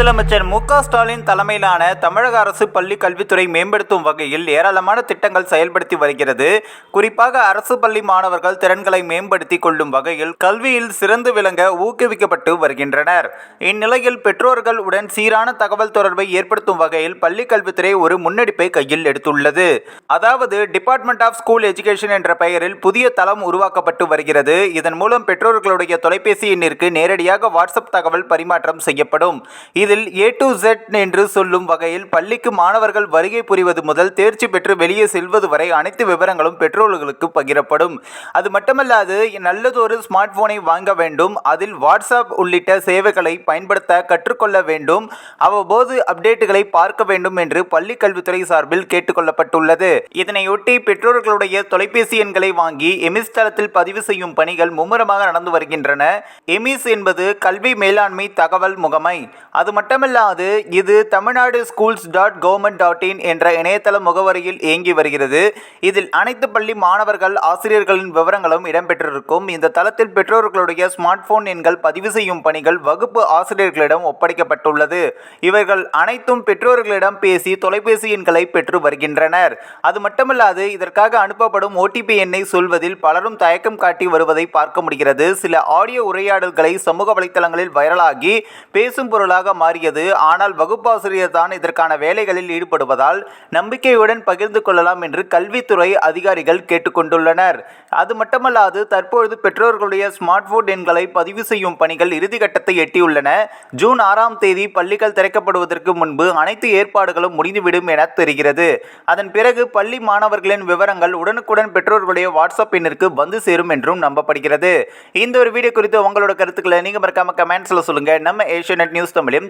முதலமைச்சர் மு க ஸ்டாலின் தலைமையிலான தமிழக அரசு பள்ளி கல்வித்துறை மேம்படுத்தும் வகையில் ஏராளமான திட்டங்கள் செயல்படுத்தி வருகிறது. குறிப்பாக அரசு பள்ளி மாணவர்கள் திறன்களை மேம்படுத்தி கொள்ளும் வகையில் கல்வியில் சிறந்து விளங்க ஊக்குவிக்கப்பட்டு வருகின்றனர். இந்நிலையில் பெற்றோர்கள் உடன் சீரான தகவல் தொடர்பை ஏற்படுத்தும் வகையில் பள்ளி கல்வித்துறை ஒரு முன்னெடுப்பை கையில் எடுத்துள்ளது. அதாவது டிபார்ட்மெண்ட் ஆஃப் ஸ்கூல் எஜுகேஷன் என்ற பெயரில் புதிய தளம் உருவாக்கப்பட்டு வருகிறது. இதன் மூலம் பெற்றோர்களுடைய தொலைபேசி எண்ணிற்கு நேரடியாக வாட்ஸ்அப் தகவல் பரிமாற்றம் செய்யப்படும். இதில் ஏ டு ஜெட் என்று சொல்லும் வகையில் பள்ளிக்கு மாணவர்கள் வருகை புரிவது முதல் தேர்ச்சி பெற்று வெளியே செல்வது வரை அனைத்து விவரங்களும் பெற்றோர்களுக்கு பகிரப்படும். அது மட்டுமல்லாது நல்லதொரு ஸ்மார்ட் போனை வாங்க வேண்டும். அதில் வாட்ஸ்அப் உள்ளிட்ட சேவைகளை பயன்படுத்த கற்றுக்கொள்ள வேண்டும். அவ்வப்போது அப்டேட்டுகளை பார்க்க வேண்டும் என்று பள்ளி கல்வித்துறை சார்பில் கேட்டுக்கொள்ளப்பட்டுள்ளது. இதனையொட்டி பெற்றோர்களுடைய தொலைபேசி எண்களை வாங்கி எமிஸ் தளத்தில் பதிவு செய்யும் பணிகள் மும்முரமாக நடந்து வருகின்றன. எமிஸ் என்பது கல்வி மேலாண்மை தகவல் முகமை. அது மட்டுமல்லாது இது Tamil Nadu schools dot government dot in என்ற இணையதள முகவரியில் இயங்கி வருகிறது. இதில் அனைத்து பள்ளி மாணவர்கள் ஆசிரியர்களின் விவரங்களும் இடம்பெற்றிருக்கும். இந்த தளத்தில் பெற்றோர்களுடைய ஸ்மார்ட் போன் எண்கள் பதிவு செய்யும் பணிகள் வகுப்பு ஆசிரியர்களிடம் ஒப்படைக்கப்பட்டுள்ளது. இவர்கள் அனைத்தும் பெற்றோர்களிடம் பேசி தொலைபேசி எண்களை பெற்று வருகின்றனர். அது மட்டுமல்லாது இதற்காக அனுப்பப்படும் ஓடிபி எண்ணை சொல்வதில் பலரும் தயக்கம் காட்டி வருவதை பார்க்க முடிகிறது. சில ஆடியோ உரையாடல்களை சமூக வலைத்தளங்களில் வைரலாகி பேசும் பொருளாக மாறியது. ஆனால் வகுப்பாசிரியர் தான் இதற்கான வேலைகளில் ஈடுபடுவதால் நம்பிக்கையுடன் பகிர்ந்து கொள்ளலாம் என்று கல்வித்துறை அதிகாரிகள் கேட்டுக்கொண்டுள்ளனர். அது மட்டுமல்லாது தற்பொழுது பெற்றோர்களுடைய ஸ்மார்ட் போன் எண்களை பதிவு செய்யும் பணிகள் இறுதிக்கட்டத்தை எட்டியுள்ளன. ஜூன் ஆறாம் தேதி பள்ளிகள் திறக்கப்படுவதற்கு முன்பு அனைத்து ஏற்பாடுகளும் முடிந்துவிடும் என தெரிகிறது. அதன் பிறகு பள்ளி மாணவர்களின் விவரங்கள் உடனுக்குடன் பெற்றோர்களுடைய வாட்ஸ்அப் எண்ணிற்கு வந்து சேரும் என்றும் நம்பப்படுகிறது. இந்த ஒரு வீடியோ குறித்து உங்களோட கருத்துக்களை நீங்க மறக்காம கமெண்ட்ஸ்ல சொல்லுங்க. நம்ம ஏஷியநெட் நியூஸ் தமிழையும்